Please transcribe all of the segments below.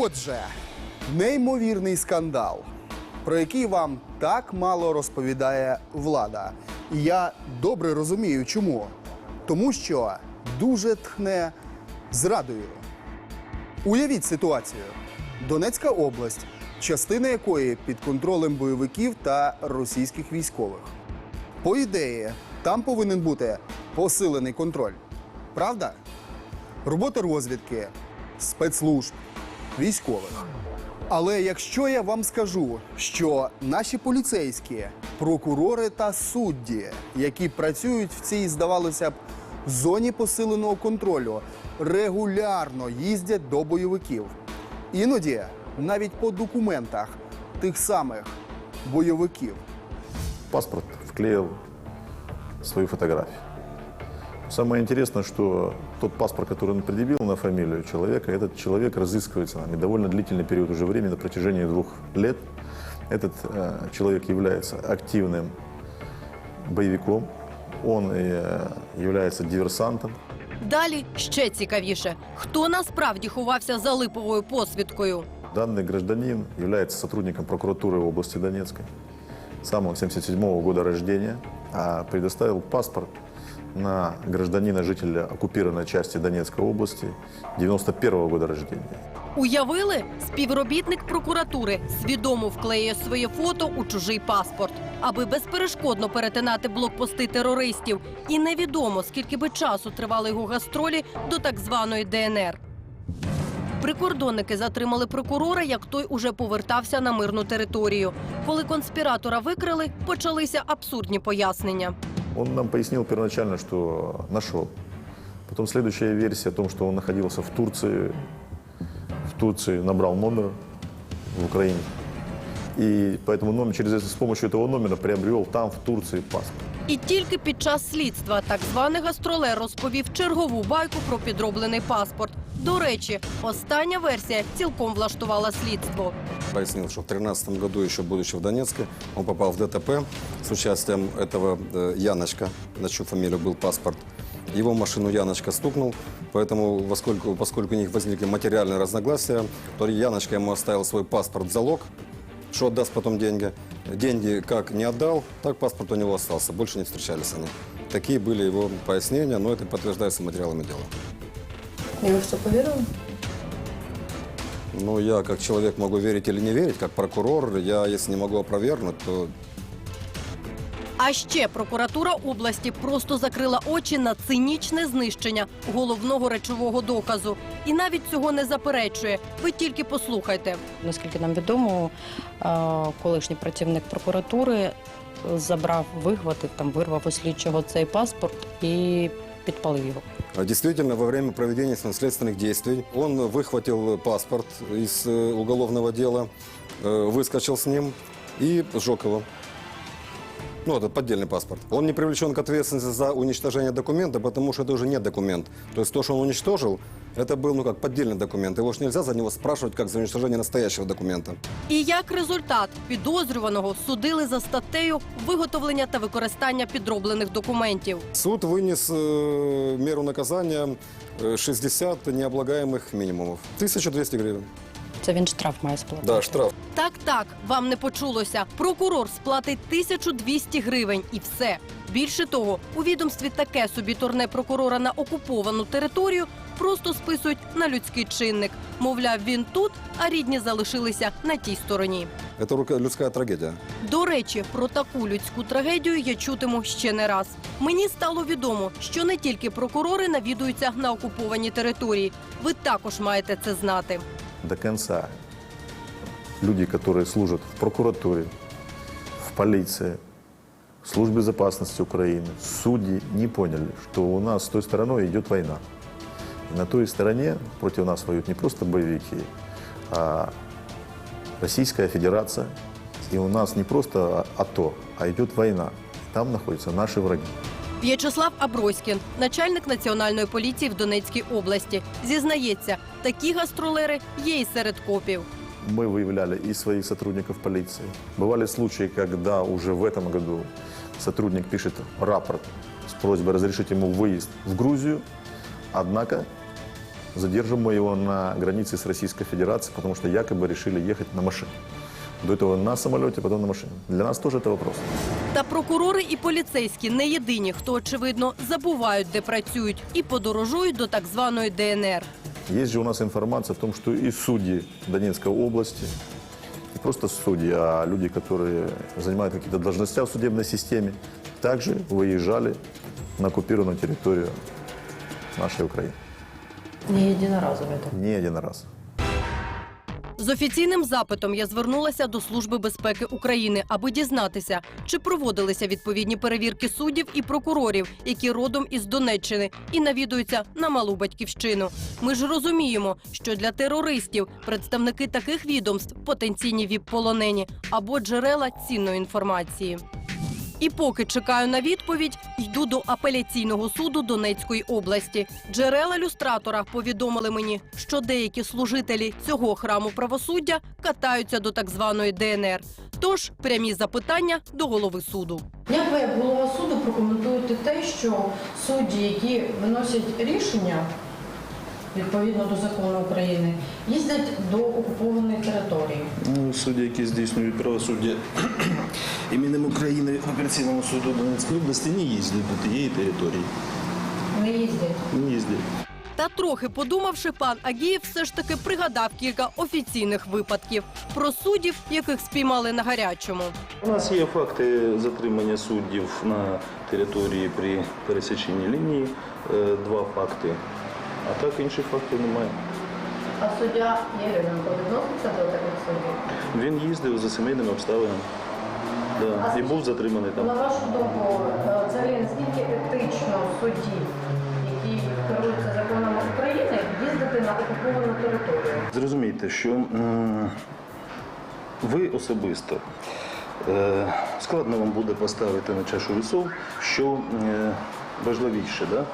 Отже, неймовірний скандал, про який вам так мало розповідає влада. І я добре розумію, чому. Тому що дуже тхне зрадою. Уявіть ситуацію: Донецька область, частина якої під контролем бойовиків та російських військових. По ідеї, там повинен бути посилений контроль. Правда? Робота розвідки, спецслужб, військових. Але якщо я вам скажу, що наші поліцейські, прокурори та судді, які працюють в цій, здавалося б, зоні посиленого контролю, регулярно їздять до бойовиків. Іноді навіть по документах тих самих бойовиків. паспорт вклеил свою фотографию. Самое интересное, что тот паспорт, который он предъявил на фамилию человека, этот человек разыскивается нами довольно длительный период уже времени, на протяжении двух лет. Этот э, человек является активным боевиком, он э, является диверсантом, Далі ще цікавіше, хто насправді ховався за липовою посвідкою. Данный гражданин является сотрудником прокуратуры области Донецкой. Сам он 77 года рождения, а предоставил паспорт на гражданина жителя оккупированной части Донецкой области 91 года рождения. Уявили, співробітник прокуратури свідомо вклеює своє фото у чужий паспорт, аби безперешкодно перетинати блокпости терористів. І невідомо, скільки би часу тривали його гастролі до так званої ДНР. Прикордонники затримали прокурора, як той уже повертався на мирну територію. Коли конспіратора викрили, почалися абсурдні пояснення. Он нам пояснил первоначально, что нашел. Потом следующая версия о том, что он находился в Турции. В Турции набрал номер в Украине. И поэтому номер, через, с помощью этого номера приобрел там, в Турции, паспорт. І тільки під час слідства так званий гастролер розповів чергову байку про підроблений паспорт. До речі, остання версія цілком влаштувала слідство. Пояснил, что в 2013 году, еще будучи в Донецке, он попал в ДТП с участием этого э, Яночка, на чью фамилию был паспорт. Его машину Яночка стукнул, поэтому, поскольку, поскольку у них возникли материальные разногласия, то Яночка ему оставил свой паспорт в залог, что отдаст потом деньги. Деньги как не отдал, так паспорт у него остался. Больше не встречались они. Такие были его пояснения, но это подтверждается материалами дела. И вы что, поверили? Ну, я как человек могу верить или не верить, как прокурор, я, если не могу опровергнуть, то А ще прокуратура області просто закрила очі на цинічне знищення головного речового доказу. І навіть цього не заперечує. Ви тільки послухайте. Наскільки нам відомо, е, колишній працівник прокуратури забрав, вихватив, там, вирвав у слідчого цей паспорт і підпалив його. А Действительно, во время проведения следственных действий он выхватил паспорт из э, уголовного дела, э, выскочил с ним и сжег его. Ну, это поддельный паспорт. Он не привлечен к ответственности за уничтожение документа, потому что это уже не документ. То есть то, что он уничтожил, это был, ну как, поддельный документ. Его же нельзя за него спрашивать, как за уничтожение настоящего документа. І як результат підозрюваного судили за статтею виготовлення та використання підроблених документів. Суд вынес э, меру наказания э, 60 необлагаемых минимумов. 1200 гривен. Це він штраф має сплатити. Да, штраф. Так, так, вам не почулося. Прокурор сплатить 1200 гривень і все. Більше того, у відомстві таке собі турне прокурора на окуповану територію просто списують на людський чинник. Мовляв, він тут, а рідні залишилися на тій стороні. Это рука- людская трагедия. До речі, про таку людську трагедію я чутиму ще не раз. Мені стало відомо, що не тільки прокурори навідуються на окуповані території. Ви також маєте це знати. До конца люди, которые служат в прокуратуре, в полиции, в службе безопасности Украины, судьи не поняли, что у нас с той стороной идет война. И на той стороне против нас воюют не просто боевики, а Российская Федерация. И у нас не просто АТО, а идет война. Там находятся наши враги. В'ячеслав Аброськін, начальник національної поліції в Донецькій області, зізнається, такі гастролери є і серед копів. Мы выявляли и своих сотрудников полиции. Бывали случаи, когда уже в этом году сотрудник пишет рапорт с просьбой разрешить ему выезд в Грузию, однако задержим мы его на границе с Российской Федерацией, потому что якобы решили ехать на машине. До этого на самолете, потом на машине. Для нас тоже это вопрос. Та прокурори і поліцейські не єдині, хто очевидно забувають, де працюють, і подорожують до так званої ДНР. Есть же у нас информация о том, что и судьи Донецкой области, не просто судьи, а люди, которые занимают какие-то должности в судебной системе, также выезжали на оккупированную территорию нашей Украины. Не единоразово это. Не один раз. З офіційним запитом я звернулася до Служби безпеки України, аби дізнатися, чи проводилися відповідні перевірки суддів і прокурорів, які родом із Донеччини і навідуються на малу батьківщину. Ми ж розуміємо, що для терористів представники таких відомств потенційні віп-полонені або джерела цінної інформації. І поки чекаю на відповідь, йду до апеляційного суду Донецької області. Джерела люстратора повідомили мені, що деякі служителі цього храму правосуддя катаються до так званої ДНР. Тож прямі запитання до голови суду. Як ви, як голова суду, прокоментуєте те, що судді, які виносять рішення відповідно до закону України, їздять до окупованої території? Ну, Судді, які здійснюють правосуддя іменем України в апеляційному суду Донецької області, не їздять до тієї території. Не їздять. Не їздять. Та трохи подумавши, пан Агієв все ж таки пригадав кілька офіційних випадків про суддів, яких спіймали на гарячому. У нас є факти затримання суддів на території при пересіченні лінії. Е, Два факти. А так інших фактів немає. А суддя Єременко відноситься до таких суддів? Він їздив за сімейними обставинами. Да. І був затриманий там. На вашу думку, е, взагалі наскільки етично судді, які керуються законами України, їздити на окуповану територію? Зрозумійте, що ви особисто е, складно вам буде поставити на чашу весов, що е, важливіше, да?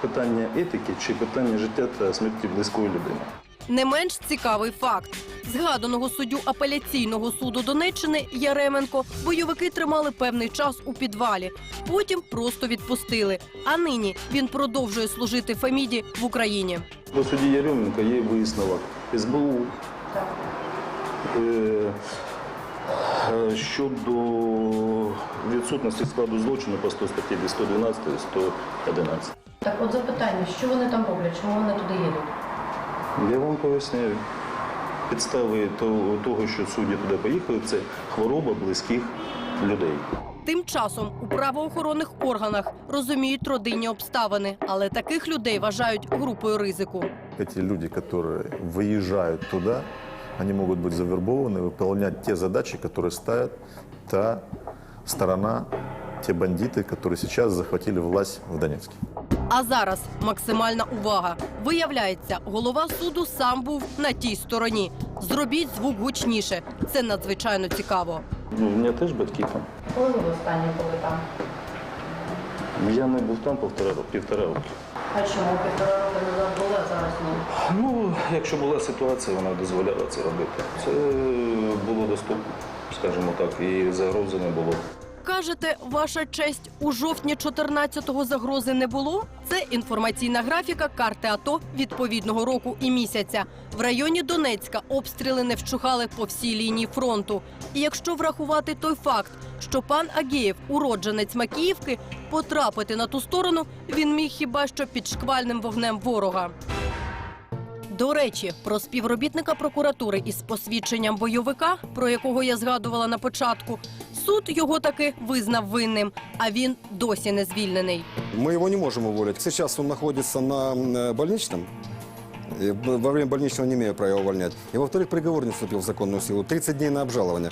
питання етики чи питання життя та смерті близької людини. Не менш цікавий факт. Згаданого суддю апеляційного суду Донеччини Яременко бойовики тримали певний час у підвалі, потім просто відпустили. А нині він продовжує служити Феміді в Україні. До судді Яременка є висновок СБУ е, щодо відсутності складу злочину по 100 статті 112 111. Так, от запитання, що вони там роблять, чому вони туди їдуть? Я вам поясняю. Підстави того, того, що судді туди поїхали, це хвороба близьких людей. Тим часом у правоохоронних органах розуміють родинні обставини, але таких людей вважають групою ризику. Эти люди, которые выезжают туда, они могут быть завербованы, выполнять те задачи, которые ставит та сторона, те бандиты, которые сейчас захватили власть в Донецке. А зараз максимальна увага. Виявляється, голова суду сам був на тій стороні. Зробіть звук гучніше. Це надзвичайно цікаво. Ну, у мене теж батьки там. Коли ви останні були там? Я не був там півтора, півтора роки. А чому півтора роки назад були, а зараз ні? Ну, якщо була ситуація, вона дозволяла це робити. Це було доступно, скажімо так, і загрози не було. Кажете, ваша честь у жовтні 14-го загрози не було? Це інформаційна графіка карти АТО відповідного року і місяця. В районі Донецька обстріли не вщухали по всій лінії фронту. І якщо врахувати той факт, що пан Агієв, уродженець Макіївки, потрапити на ту сторону він міг хіба що під шквальним вогнем ворога. До речі, про співробітника прокуратури із посвідченням бойовика, про якого я згадувала на початку, суд його таки визнав винним, а він досі не звільнений. Ми його не можемо уволити. Зараз він знаходиться на м, больничном. Во время больничного не имею права увольнять. И во-вторых, приговор не вступил в законную силу. 30 дней на обжалование.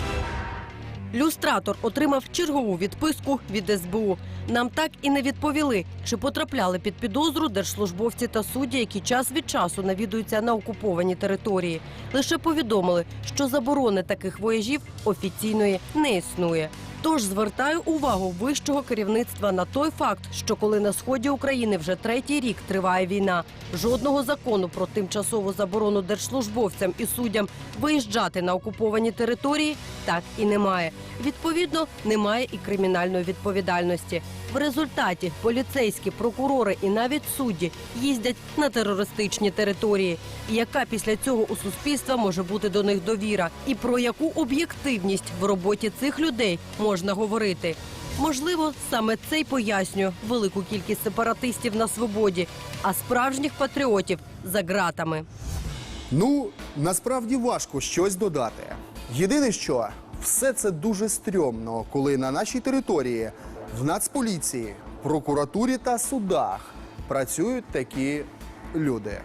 Люстратор отримав чергову відписку від СБУ. Нам так і не відповіли, чи потрапляли під підозру держслужбовці та судді, які час від часу навідуються на окуповані території. Лише повідомили, що заборони таких вояжів офіційної не існує. Тож звертаю увагу вищого керівництва на той факт, що коли на сході України вже третій рік триває війна, жодного закону про тимчасову заборону держслужбовцям і суддям виїжджати на окуповані території так і немає. Відповідно, немає і кримінальної відповідальності. В результаті поліцейські прокурори і навіть судді їздять на терористичні території. Яка після цього у суспільства може бути до них довіра? І про яку об'єктивність в роботі цих людей можна говорити? Можливо, саме це й пояснює велику кількість сепаратистів на свободі, а справжніх патріотів за ґратами. Ну, насправді важко щось додати. Єдине, що все це дуже стрьомно, коли на нашій території, в Нацполіції, прокуратурі та судах працюють такі люди.